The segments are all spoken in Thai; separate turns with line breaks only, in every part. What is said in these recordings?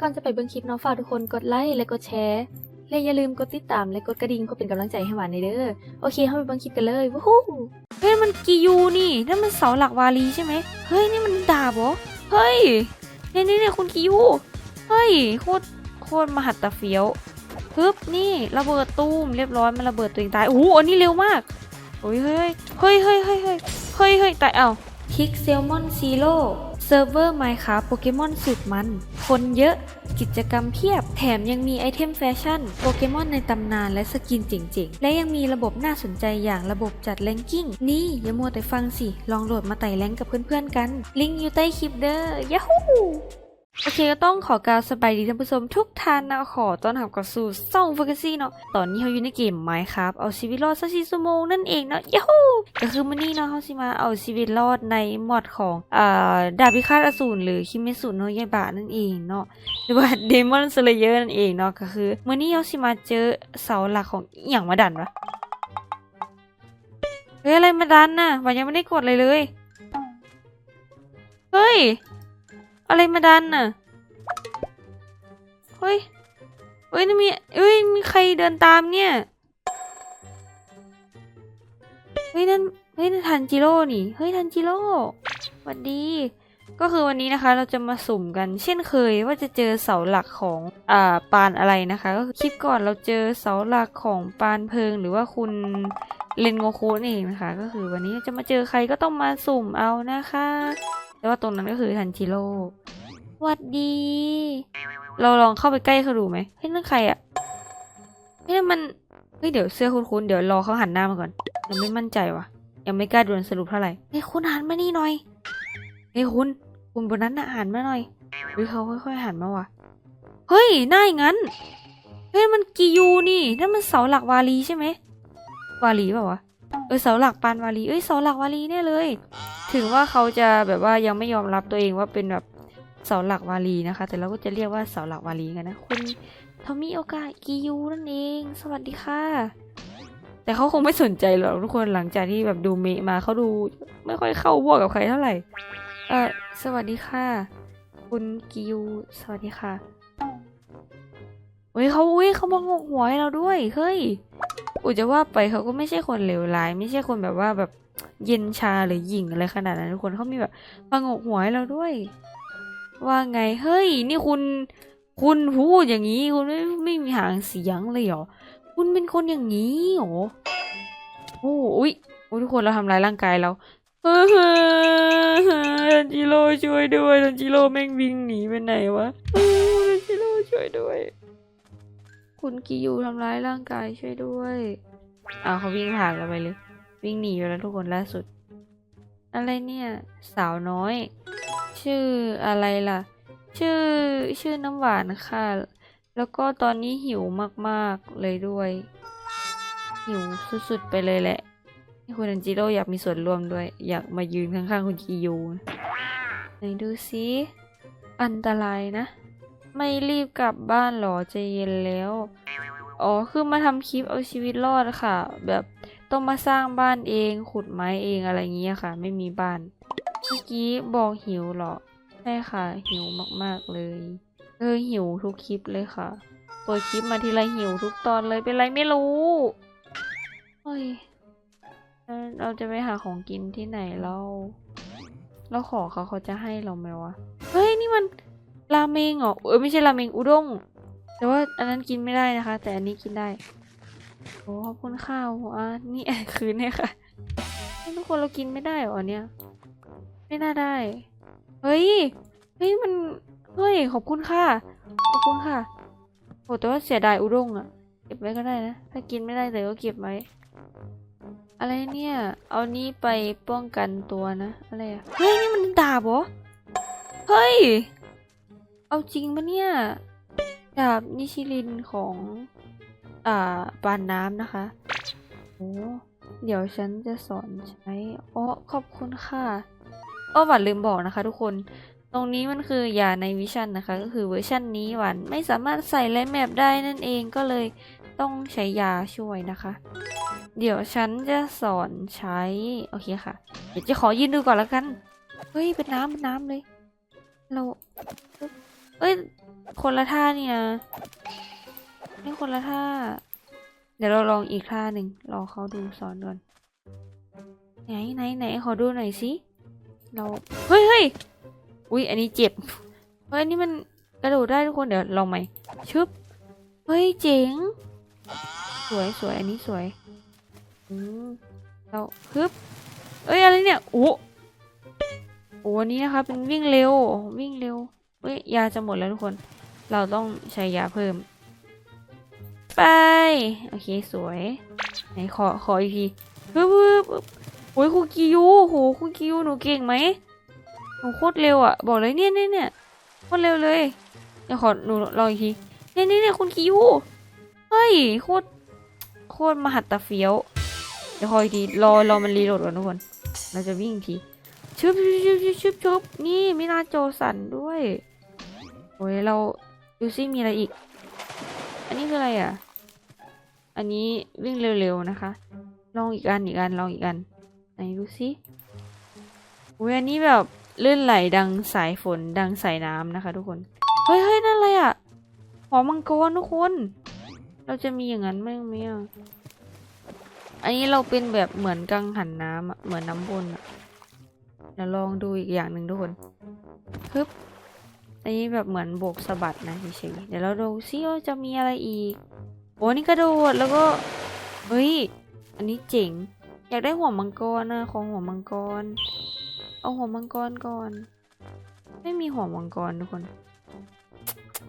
ก่อนจะไปเบิ่งคลิปเนาะฝากทุกคนกดไลค์และกดแชร์และอย่าลืมกดติดตามและกดกระดิ่งเพื่อเป็นกำลังใจให้หวานในเด้อโอเคเข้าไปเบิ่งคลิปกันเลยวู้ฮู้
เฮ้ยมันกิยูนี่นั่นมันเสาหลักวาลีใช่ไหมเฮ้ยนี่มันดาบเหรอเฮ้ยเนี่ยนี่เนี่ยคุณกิยูเฮ้ยโคตรโคตรมหัตตะเฟี้ยวฮึบนี่ระเบิดตูมเรียบร้อยมันระเบิดตัวเองตายโอ้โหอันนี้เร็วมากโอ้ยเฮ้ยเฮ้ยเฮ้ยเฮ้ยเฮ้ยเฮ้ยเฮ้ยตายเอ้า คลิกเซลมอนซีโร่เซิร์ฟเวอร์ไมค์คาโปเกมอนสุดมัน คนเยอะกิจกรรมเพียบ แถมยังมีไอเทมแฟชั่น โปเกมอนในตำนานและสกินเจ๋งๆ และยังมีระบบน่าสนใจอย่างระบบจัดแรงกิ้ง นี่อย่ามัวแต่ฟังสิ ลองโหลดมาไต่แรงกับเพื่อนๆกัน ลิงก์อยู่ใต้คลิปเด้อยาฮู โอเคก็ต้องขอกล่าวสบายดีท่านผู้ชมทุกท่านนะขอต้อนรับเข้าสู่ซ่องฟกซี่เนาะตอนนี้เราอยู่ในเกมไมค์ครับเอาชีวิตรอดสักสี่ชั่วโมงนั่นเองเนาะยาฮูก็คือมันนี่เนาะเขาสิมาเอาชีวิตรอดในมอดของอ่าดาบพิฆาตอสูรหรือคิเมสุโนะยายบะนั่นเองเนาะหรือว่าเดมอนสเลเยอร์นั่นเองเนาะก็คือเมื่อนี้เราสิมาเจอเสาหลักของอย่างมาดันวะเฮ้ยอะไรมาดันน่ะวันยังไม่ได้กดเลยเลยเฮ้ย อะไรมาดันน่ะ เฮ้ย เฮ้ยนี่มีเฮ้ย มีใครเดินตามเนี่ย เฮ้ยนั่น เฮ้ยนั่นทันจิโร่นี่ เฮ้ยทันจิโร่สวัสดี ก็คือวันนี้นะคะเราจะมาสุ่มกัน เช่นเคยว่าจะเจอเสาหลักของอ่าปานอะไรนะคะ ก็คือคลิปก่อนเราเจอเสาหลักของปานเพิง หรือว่าคุณเลนโงคุนเองนะคะ ก็คือวันนี้จะมาเจอใครก็ต้องมาสุ่มเอานะคะ แต่ว่าตรงนั้นก็คือทันจิโร่สวัสดี เราลองเข้าไปใกล้เขาดูไหมเฮ้ยนั่นใครอะเฮ้ยนั่นมันเฮ้ยเดี๋ยวเสื้อคุ้นๆเดี๋ยวรอเขาหันหน้ามาก่อนยังไม่มั่นใจว่ะ ยังไม่กล้าดวลสรุปเท่าไหร่เฮ้ยคุณหันมานี่หน่อยเฮ้ยคุณคุณบนนั้นน่ะหันมาหน่อยหรือเขาค่อยๆหันมาว่ะเฮ้ยหน้าอย่างนั้นเฮ้ยมันกิยูนี่นั่นมันเสาหลักวาลีใช่ไหมวาลีเปล่าวะ เออเสาหลักปานวาลีเอ้ยเสาหลักวาลีแน่เลย ถึงว่าเขาจะแบบว่ายังไม่ยอมรับตัวเองว่าเป็นแบบเสาหลักวาลีนะคะ แต่เราก็จะเรียกว่าเสาหลักวาลีกันนะคุณทอมิโอกะกิยูนั่นเอง สวัสดีค่ะ แต่เขาคงไม่สนใจหรอกทุกคนหลังจากที่แบบดูเมะมาเขาดูไม่ค่อยเข้าพวกกับใครเท่าไหร่เออสวัสดีค่ะ คุณกิยูสวัสดีค่ะเฮ้ยเขาอุ้ยเขามางหัวให้เราด้วยเฮ้ย อุจะว่าไปเขาก็ไม่ใช่คนเลวร้าย ไม่ใช่คนแบบว่าแบบเย็นชาหรือหยิ่งอะไรขนาดนั้นทุกคนเขามีแบบมางกหัวให้เราด้วย ว่าไงเฮ้ย นี่คุณ คุณพูดอย่างนี้ คุณไม่ไม่มีหางเสียงเลยเหรอคุณเป็นคนอย่างนี้เหรอโอ้อุ้ยโอ้ทุกคนเราทำร้ายร่างกายเราทันจิโร่ช่วยด้วยทันจิโร่แม่งวิ่งหนีไปไหนวะทันจิโร่ช่วยด้วย คุณกิยูทำร้ายร่างกายช่วยด้วยอ้าวเขาวิ่งผ่านเราไปเลย วิ่งหนีไปแล้วทุกคนล่าสุด อะไรเนี่ย สาวน้อย ชื่ออะไรล่ะ ชื่อชื่อน้ำหวานค่ะ แล้วก็ตอนนี้หิวมากๆเลยด้วย หิวสุดๆไปเลยแหละคุณอันจิโร่อยากมีส่วนร่วมด้วย อยากมายืนข้างๆคุณกิยูไหนดูซิอันตรายนะ ไม่รีบกลับบ้านหรอใจเย็นแล้ว อ๋อ คือมาทำคลิปเอาชีวิตรอดค่ะ แบบต้องมาสร้างบ้านเองขุดไม้เองอะไรเงี้ยค่ะ ไม่มีบ้าน เมื่อกี้บอกหิวหรอ ใช่ค่ะ หิวมากๆเลยเออหิวทุกคลิปเลยค่ะ เปิดคลิปมาทีไรหิวทุกตอนเลยเป็นไรไม่รู้เฮ้ยเราจะไปหาของกินที่ไหนเรา เราขอเขาเขาจะให้เราไหมวะ เฮ้ยนี่มัน ราเมงเหรอเออไม่ใช่ราเมงอุด้งแต่ว่าอันนั้นกินไม่ได้นะคะ แต่อันนี้กินได้โอ้ขอบคุณข้าวอะนี่คืนเนี่ยค่ะทุกคนเรากินไม่ได้เหรอเนี่ย ไม่น่าได้ เฮ้ยเฮ้ยมันเฮ้ยขอบคุณค่ะขอบคุณค่ะโหแต่ว่าเสียดายอุด้งอะเก็บไว้ก็ได้นะถ้ากินไม่ได้แต่ก็เก็บไว้ อะไรเนี่ย เอานี้ไปป้องกันตัวนะอะไรอะเฮ้ยนี่มันดาบเหรอเฮ้ย เอาจริงปะเนี่ยดาบนิชิลินของ อ่าปานน้ำนะคะโอ้เดี๋ยวฉันจะสอนใช้อ๋อขอบคุณค่ะอ้อหวานลืมบอกนะคะ ทุกคนตรงนี้มันคือยาในวิชั่นนะคะ ก็คือเวอร์ชันนี้หวานไม่สามารถใส่และแมปได้นั่นเองก็เลยต้องใช้ยาช่วยนะคะ เดี๋ยวฉันจะสอนใช้ โอเคค่ะ เดี๋ยวจะขอยืนดูก่อนแล้วกัน เฮ้ย เป็นน้ำเป็นน้ำเลย เรา เอ้ย คนละท่านี่นะนี่คนละท่า เดี๋ยวเราลองอีกท่าหนึ่งรอเขาดูสอนก่อนไหนไหนไหนขอดูหน่อยสิเราเฮ้ยเฮ้ยอุ้ยอันนี้เจ็บเฮ้ยอันนี้มันกระโดดได้ทุกคนเดี๋ยวลองใหม่ชึบเฮ้ยเจ๋ง สวยสวยอันนี้สวยอืมเราฮึบเอ้ยอะไรเนี่ยโอ้โอ้อันนี้นะคะเป็นวิ่งเร็ววิ่งเร็ว เฮ้ยยาจะหมดแล้วทุกคน เราต้องใช้ยาเพิ่ม ไป โอเคสวย ไหนขอขออีกทีปึ๊บปึ๊บโอ้ยคุกิยูโหคุกิยูหนูเก่งไหมหนูโคตรเร็วอะ บอกเลยเนี่ยเนี่ยเนี่ยโคตรเร็วเลยเดี๋ยวขอหนูลองอีกทีเนี่ยเนี่ยเนี่ยคุณกิยูเฮ้ยโคตรโคตรมหัตตะเฟี้ยวเดี๋ยวขออีกทีรอรอมันรีโหลดก่อนทุกคน เราจะวิ่งทีชึบชึบชึบชึบชึบนี่มีหนาโจสันด้วย โอ้ยเราดูซิมีอะไรอีก อันนี้คืออะไรอะ อันนี้วิ่งเร็วๆนะคะ ลองอีกอันอีกอันลองอีกอันไหนดูซิอุ้ยอันนี้แบบลื่นไหลดังสายฝนดังสายน้ำนะคะ ทุกคน เฮ้ยเฮ้ยนั่นอะไรอะหอมังกรทุกคน เราจะมีอย่างนั้นไหมไหมอะอันนี้เราเป็นแบบเหมือนกังหันน้ำอะเหมือนน้ำวนอะเดี๋ยวลองดูอีกอย่างหนึ่งทุกคนฮึบ อันนี้แบบเหมือนโบกสะบัดนะเฉยๆเดี๋ยวเราดูซิว่าจะมีอะไรอีก โอ้นี่กระโดดแล้วก็ เฮ้ย อันนี้เจ๋ง อยากได้หัวมังกรนะของหัวมังกร เอาหัวมังกรก่อน ไม่มีหัวมังกรทุกคน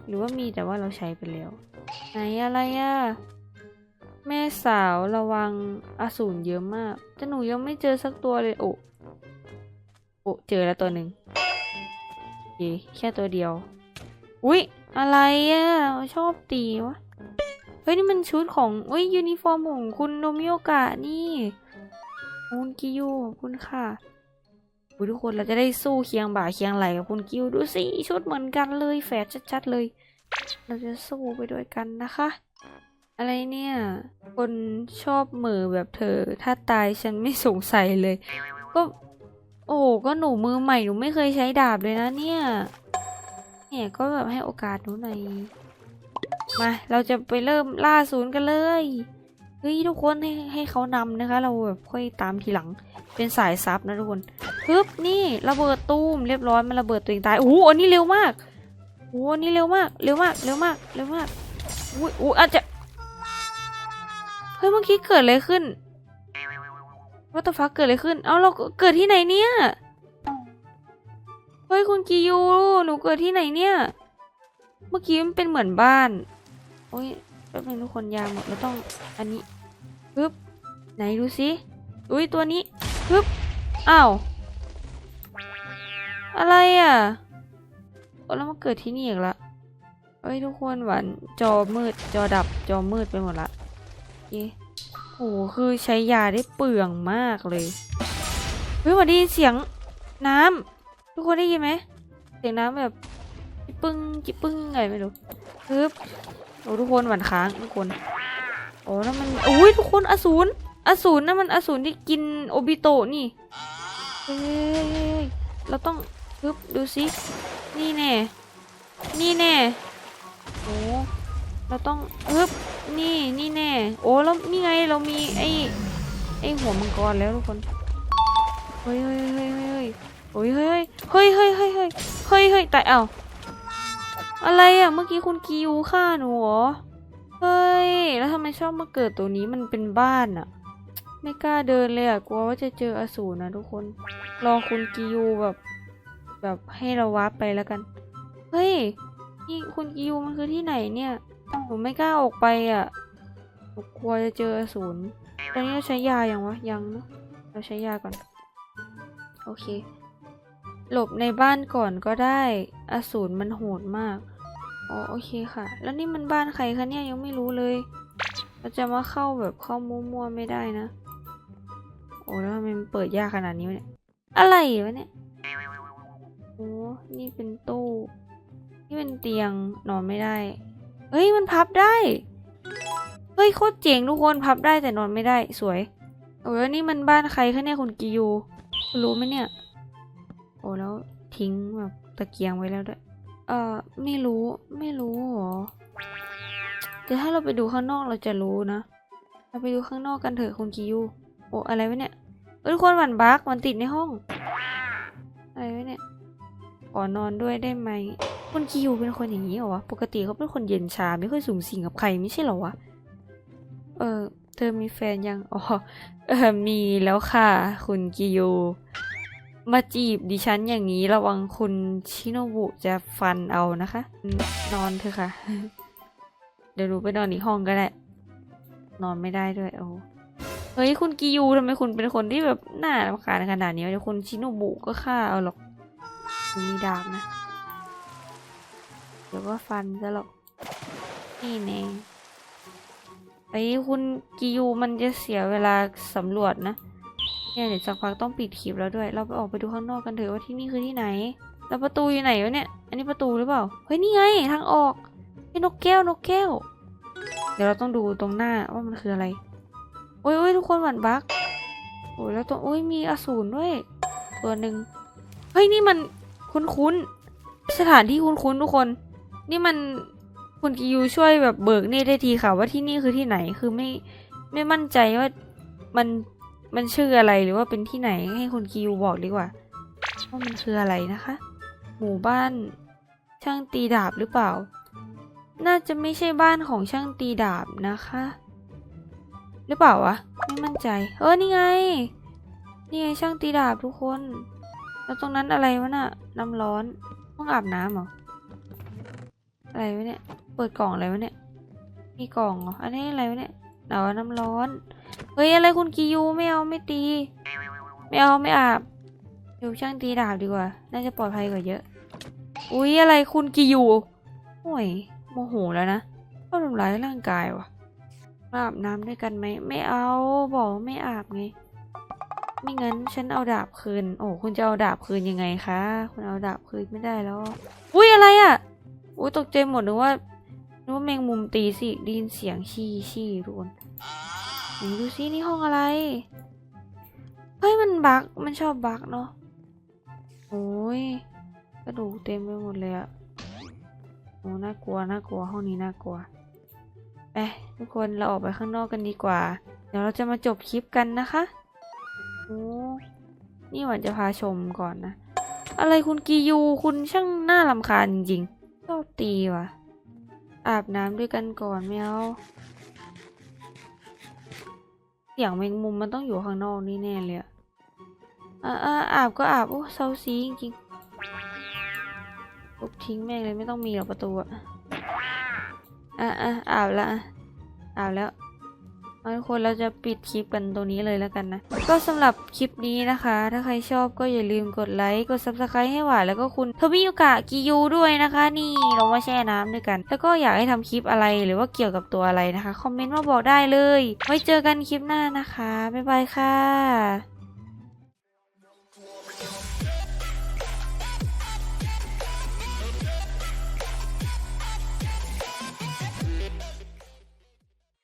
หรือว่ามีแต่ว่าเราใช้ไปแล้ว ไหนอะไรอะแม่สาวระวังอสูรเยอะมาก แต่หนูยังไม่เจอสักตัวเลย โอ้โอ้เจอแล้วตัวหนึ่ง แค่ตัวเดียว อุ๊ย อะไรอะชอบตีวะ เฮ้ย นี่มันชุดของเฮ้ย ยูนิฟอร์มของคุณโนมิโอกะนี่คุณกิยูขอบคุณค่ะอุ๊ยทุกคนเราจะได้สู้เคียงบ่าเคียงไหลกับคุณกิวดูสิชุดเหมือนกันเลยแฝดชัดๆเลย เราจะสู้ไปด้วยกันนะคะ อะไรเนี่ย คนชอบมือแบบเธอ ถ้าตายฉันไม่สงสัยเลย ก็ โอ้ก็หนูมือใหม่หนูไม่เคยใช้ดาบเลยนะเนี่ยเนี่ยก็แบบให้โอกาสหนูหน่อยมา เราจะไปเริ่มล่าศูนย์กันเลยเฮ้ยทุกคนให้ให้เขานำนะคะ เราแบบค่อยตามทีหลังเป็นสายซับนะทุกคนปึ๊บนี่ระเบิดตูมเรียบร้อยมันระเบิดตัวเองตายโอ้โหอันนี้เร็วมากโอ้โหอันนี้เร็วมากเร็วมากเร็วมากเร็วมากอุ้ยอุ้ยอาจจะเฮ้ยเมื่อกี้เกิดอะไรขึ้น วัตฟักเกิดอะไรขึ้น เอ้าเราเกิดที่ไหนเนี่ย เฮ้ยคุณกิยูหนูเกิดที่ไหนเนี่ย เมื่อกี้มันเป็นเหมือนบ้าน โอ้ยแป๊บนึงทุกคนยาหมดแล้วต้องอันนี้ปึ๊บ ไหนดูสิอุ้ยตัวนี้ปึ๊บ อ้าว อะไรอะแล้วมาเกิดที่นี่อีกละเฮ้ยทุกคนหวานจอมืดจอดับจอมืดไปหมดละโอเค โอ้โหคือใช้ยาได้เปลืองมากเลยเฮ้ยหวันดีเสียงน้ำทุกคนได้ยินไหมเสียงน้ำแบบจิปึ้งจิปึ้งไงไม่รู้ปึ๊บโอ้ทุกคนหวันค้างทุกคนโอ้นั่นมันโอ้ยทุกคนอสูรอสูรนั่นมันอสูรที่กินโอบิโตะนี่เฮ้ยเราต้องปึ๊บดูสินี่แน่นี่แน่โอ้เราต้องปึ๊บ นี่นี่แน่ โอ้แล้วนี่ไงเรามีไอ้ไอ้หัวมังกรแล้วทุกคน เฮ้ยเฮ้ยเฮ้ยเฮ้ยเฮ้ยเฮ้ยเฮ้ยเฮ้ยเฮ้ยเฮ้ยเฮ้ยเฮ้ยแต่เอ้าอะไรอะเมื่อกี้คุณกิวฆ่าหนูเหรอ เฮ้ย แล้วทำไมชอบมาเกิดตัวนี้มันเป็นบ้านอะ ไม่กล้าเดินเลยอะ กลัวว่าจะเจออสูรนะทุกคน รอคุณกิยูแบบ แบบให้เราวาร์ปไปแล้วกัน เฮ้ยนี่คุณกิยูมันคือที่ไหนเนี่ย ผมไม่กล้าออกไปอะผมกลัวจะเจออสูรตอนนี้เราใช้ยาอยังวะยังเนอะเราใช้ยาก่อน โอเค หลบในบ้านก่อนก็ได้อสูรมันโหดมากอ๋อโอเคค่ะ แล้วนี่มันบ้านใครคะเนี่ยยังไม่รู้เลย เราจะมาเข้าแบบเข้ามั่วๆไม่ได้นะ โอ้แล้วทำไมมันเปิดยากขนาดนี้เนี่ย อะไรวะเนี่ยโอ้นี่เป็นตู้ นี่เป็นเตียงนอนไม่ได้ เฮ้ยมันพับได้ เฮ้ยโคตรเจ๋งทุกคนพับได้แต่นอนไม่ได้สวย โอ้แล้วนี่มันบ้านใครคะเนี่ยคุณกิยูรู้ไหมเนี่ย โอ้แล้วทิ้งแบบตะเกียงไว้แล้วด้วย เอ่อไม่รู้ไม่รู้หรอแต่ถ้าเราไปดูข้างนอกเราจะรู้นะ เราไปดูข้างนอกกันเถอะคุณกิยูโอ้อะไรวะเนี่ยเอ้ยทุกคนหวันบักมันติดในห้อง อนอนด้วยได้ไหมคุณกิยูเป็นคนอย่างนี้เหรอวะ ปกติเขาเป็นคนเย็นชาไม่ค่อยสูงสิงกับใครไม่ใช่เหรอวะ เออ เธอมีแฟนยัง อ๋อ เออ มีแล้วค่ะ คุณกิยูมาจีบดิฉันอย่างนี้ระวังคุณชิโนบุจะฟันเอานะคะ นอนเถอะค่ะ เดี๋ยวหนูไปนอนอีกห้องก็ได้นอนไม่ได้ด้วยโอ้เฮ้ยคุณกิยูทำไมคุณเป็นคนที่แบบหน่ารำคาญขนาดนี้เดี๋ยวคุณชิโนบุก็ฆ่าเอาหรอก หนูมีดาบนะ เดี๋ยวก็ฟันซะหรอก นี่เองไอ้คุณกิยูมันจะเสียเวลาสำรวจนะ เนี่ยเดี๋ยวสักพักต้องปิดคลิปแล้วด้วย เราไปออกไปดูข้างนอกกันเถอะว่าที่นี่คือที่ไหน แล้วประตูอยู่ไหนวะเนี่ย อันนี้ประตูหรือเปล่า เฮ้ยนี่ไงทางออกไอ้นกแก้วนกแก้ว เดี๋ยวเราต้องดูตรงหน้าว่ามันคืออะไรโอ้ยโอ้ยทุกคนหวั่นบักโอ้ยแล้วตัวโอ้ยมีอสูรด้วย ตัวหนึ่งเฮ้ยนี่มัน คุ้นๆ สถานที่คุ้นๆทุกคน นี่มันคุณกิยูช่วยแบบเบิกเนตได้ทีค่ะ ว่าที่นี่คือที่ไหนคือไม่ไม่มั่นใจว่ามันมันชื่ออะไรหรือว่าเป็นที่ไหนให้คุณกิยูบอกดีกว่าว่ามันคืออะไรนะคะ หมู่บ้านช่างตีดาบหรือเปล่า น่าจะไม่ใช่บ้านของช่างตีดาบนะคะ หรือเปล่าวะไม่มั่นใจ เออนี่ไง นี่ไงช่างตีดาบทุกคน แล้วตรงนั้นอะไรวะน่ะน้ำร้อนห้องอาบน้ำเหรออะไรวะเนี่ย เปิดกล่องอะไรวะเนี่ย มีกล่องเหรออันนี้อะไรวะเนี่ยเอาน้ำร้อนเฮ้ยอะไรคุณกิยูไม่เอาไม่ตี ไม่เอาไม่อาบเดี๋ยวช่างตีดาบดีกว่า น่าจะปลอดภัยกว่าเยอะ อุ๊ยอะไรคุณกิยูโอ้ยโมโหแล้วนะชอบทำร้ายร่างกายว่ะมาอาบน้ำด้วยกันไหมไม่เอาบอกว่าไม่อาบไง ไม่งั้นฉันเอาดาบคืน โอ้คุณจะเอาดาบคืนยังไงคะ คุณเอาดาบคืนไม่ได้แล้ว อุ้ยอะไรอะ่ะ อุ้ยตกใจหมดนึกว่านึกว่าแมงมุมตีสิได้ยินเสียงชี่ชี่ทุกคนไหนดูซินี่ห้องอะไร เฮ้ยมันบักมันชอบบักเนาะ โอ้ยกระดูกเต็มไปหมดเลยอะโอ้น่ากลัวน่ากลัวห้องนี้น่ากลัวไปทุกคนเราออกไปข้างนอกกันดีกว่า เดี๋ยวเราจะมาจบคลิปกันนะคะ นี่หวานจะพาชมก่อนนะ อะไรคุณกียูคุณช่างน่ารำคาญจริงชอบตีว่ะ อาบน้ำด้วยกันก่อนไม่เอาเสียงแมงมุมมันต้องอยู่ข้างนอกนี่แน่เลยอะอะอะอาบก็อาบโอ้เซาซีจริงๆลุกทิ้งแม่งเลยไม่ต้องมีหรอกประตูอะอะอะอาบละอะอาบแล้ว เอาทุกคนเราจะปิดคลิปกันตรงนี้เลยแล้วกันนะ ก็สำหรับคลิปนี้นะคะ ถ้าใครชอบก็อย่าลืมกดไลค์ กดซับสไครต์ให้หวานแล้วก็คุณทวิยุกะกิยูด้วยนะคะ นี่เรามาแช่น้ำด้วยกัน แล้วก็อยากให้ทำคลิปอะไรหรือว่าเกี่ยวกับตัวอะไรนะคะ คอมเมนต์มาบอกได้เลย ไว้เจอกันคลิปหน้านะคะ บ๊ายบายค่ะ